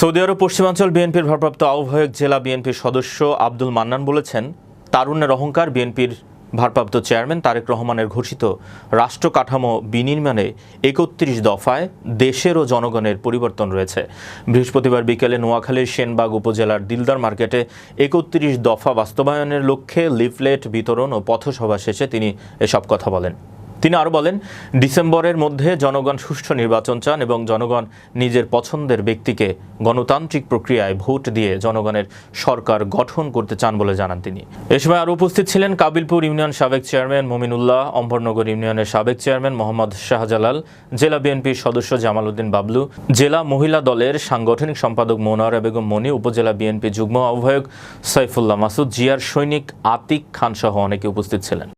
Saudi আরব পশ্চিমাঞ্চল বিএনপির ভারপ্রাপ্ত আহ্বায়ক জেলা বিএনপির সদস্য আব্দুল মান্নান বলেছেন, তারুণ্যের অহংকার বিএনপির ভারপ্রাপ্ত চেয়ারম্যান তারেক রহমানের ঘোষিত রাষ্ট্র কাঠামো বিনির্মাণে একত্রিশ দফায় দেশের ও জনগণের পরিবর্তন রয়েছে। বৃহস্পতিবার বিকেলে নোয়াখালীর সেনবাগ উপজেলার দিলদার মার্কেটে একত্রিশ দফা বাস্তবায়নের লক্ষ্যে লিফলেট বিতরণ ও পথসভা শেষে তিনি এসব কথা বলেন। তিনি আরও বলেন, ডিসেম্বরের মধ্যে জনগণ সুষ্ঠু নির্বাচন চান এবং জনগণ নিজের পছন্দের ব্যক্তিকে গণতান্ত্রিক প্রক্রিয়ায় ভোট দিয়ে জনগণের সরকার গঠন করতে চান বলে জানান তিনি। এ সময় আরও উপস্থিত ছিলেন কাবিলপুর ইউনিয়ন সাবেক চেয়ারম্যান মমিনুল্লাহ অম্বরনগর ইউনিয়নের সাবেক চেয়ারম্যান মোহাম্মদ শাহজালাল, জেলা বিএনপির সদস্য জামাল উদ্দিন বাবলু, জেলা মহিলা দলের সাংগঠনিক সম্পাদক মোনারা বেগম মনি, উপজেলা বিএনপি যুগ্ম আহ্বায়ক সাইফুল্লাহ মাসুদ, জিয়ার সৈনিক আতিক খানসহ অনেকে উপস্থিত ছিলেন।